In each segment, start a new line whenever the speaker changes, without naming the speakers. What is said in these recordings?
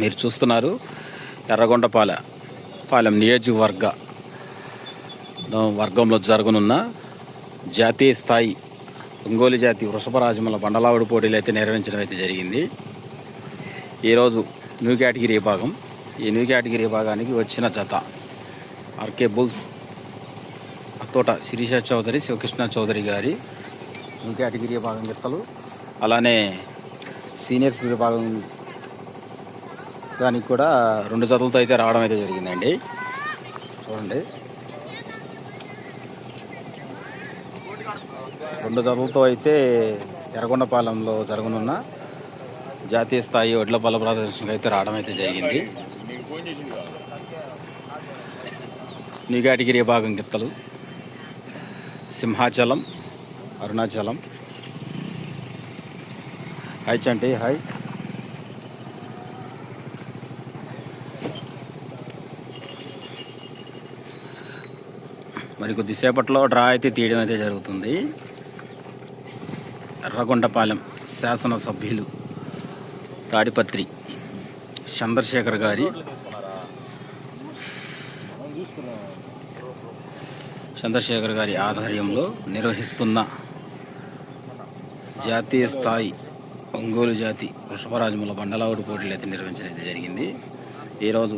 మీరు చూస్తున్నారు ఎర్రగొండపాల పాలెం నియోజకవర్గ వర్గంలో జరగనున్న జాతీయ స్థాయి ఒంగోలు జాతి వృషభరాజముల బండలావుడి పోటీలు అయితే నిర్వహించడం అయితే జరిగింది. ఈరోజు న్యూ కేటగిరీ విభాగం. ఈ న్యూ కేటగిరీ విభాగానికి వచ్చిన జత ఆర్కే బుల్స్ అత్తోట శిరీష చౌదరి శివకృష్ణ చౌదరి గారి న్యూ కేటగిరీ విభాగం గిత్తలు. అలానే సీనియర్స్ విభాగం దానికి కూడా రెండు జతలతో అయితే రావడం అయితే జరిగిందండి. చూడండి. రెండు జతలతో అయితే ఎర్రగొండపాలెంలో జరగనున్న జాతీయ స్థాయి ఒడ్ల బల ప్రదర్శనకు అయితే రావడం అయితే జరిగింది. న్యూ భాగం గిత్తలు సింహాచలం అరుణాచలం. హాయ్ చంటి హాయ్ మరి కొద్దిసేపట్లో డ్రా అయితే తీయడం అయితే జరుగుతుంది. ఎర్రగొండపాలెం శాసనసభ్యులు తాడిపత్రి చంద్రశేఖర్ గారి చంద్రశేఖర్ గారి ఆధ్వర్యంలో నిర్వహిస్తున్న జాతీయ స్థాయి ఒంగోలు జాతి వృషభరాజముల బండలావుడు పోటీలు అయితే నిర్వహించడం అయితే జరిగింది. ఈరోజు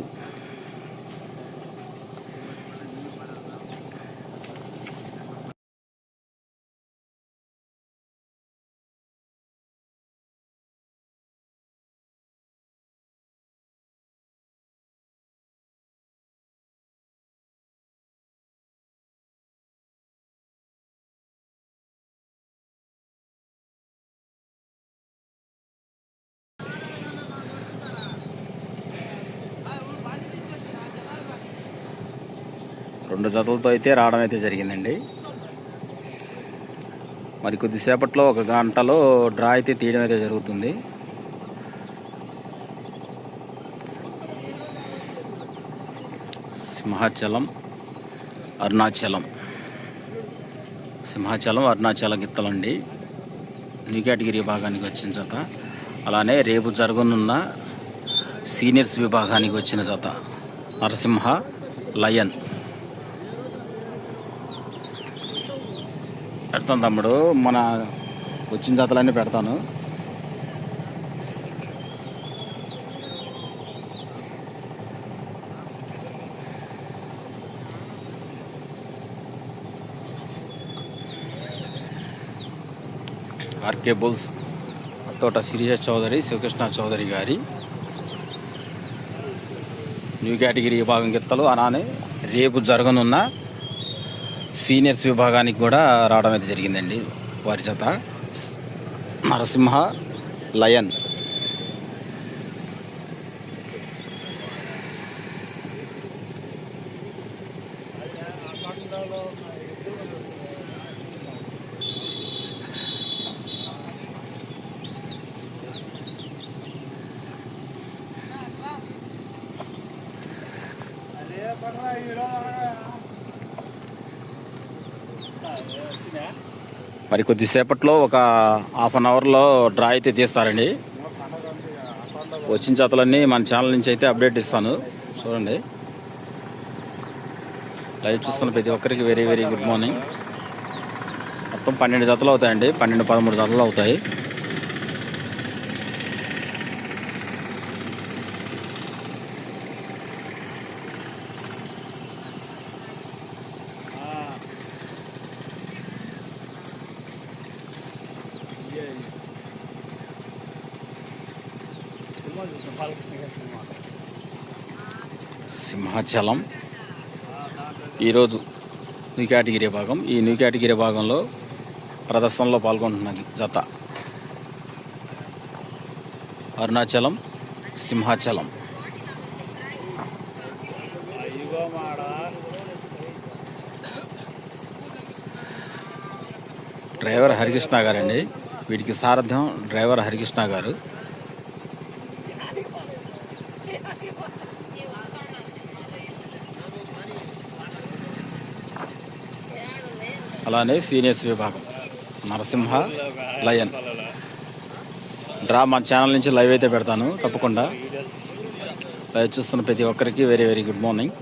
రెండు జతలతో అయితే రావడం అయితే జరిగిందండి. మరి కొద్దిసేపట్లో ఒక గంటలో డ్రా అయితే తీయడం అయితే జరుగుతుంది. సింహాచలం అరుణాచలం. సింహాచలం అరుణాచలం గిత్తలండి. న్యూ కేటగిరీ విభాగానికి వచ్చిన జత. అలానే రేపు జరగనున్న సీనియర్స్ విభాగానికి వచ్చిన జత. నరసింహ లయన్. పెడతాను తమ్ముడు. మన వచ్చిన జాతలన్నీ పెడతాను. ఆర్కే బుల్స్ తోట సిరిజ చౌదరి శివకృష్ణ చౌదరి గారి న్యూ కేటగిరీ విభాగం గిత్తలు. అలానే రేపు జరగనున్న సీనియర్స్ విభాగానికి కూడా రావడం అయితే జరిగిందండి. వారి చేత నరసింహ లయన్. మరి కొద్దిసేపట్లో ఒక హాఫ్ అన్ అవర్లో డ్రా అయితే తీస్తారండి. వచ్చిన చేతలన్నీ మన ఛానల్ నుంచి అయితే అప్డేట్ ఇస్తాను. చూడండి. లైవ్ చూస్తున్న ప్రతి ఒక్కరికి వెరీ వెరీ గుడ్ మార్నింగ్. మొత్తం పన్నెండు జతలు అవుతాయండి. పన్నెండు పదమూడు జతలు అవుతాయి. సింహాచలం. ఈరోజు న్యూ కేటగిరీ భాగం. ఈ న్యూ కేటగిరీ భాగంలో ప్రదర్శనలో పాల్గొంటున్నది జత. అరుణాచలం సింహాచలం. డ్రైవర్ హరికృష్ణ గారండి. వీటికి సారథ్యం డ్రైవర్ హరికృష్ణ గారు. అలానే సీనియర్స్ విభాగం. నరసింహ లయన్. డ్రా మా ఛానల్ నుంచి లైవ్ అయితే పెడతాను తప్పకుండా. లైవ్ చూస్తున్న ప్రతి ఒక్కరికి వెరీ వెరీ గుడ్ మార్నింగ్.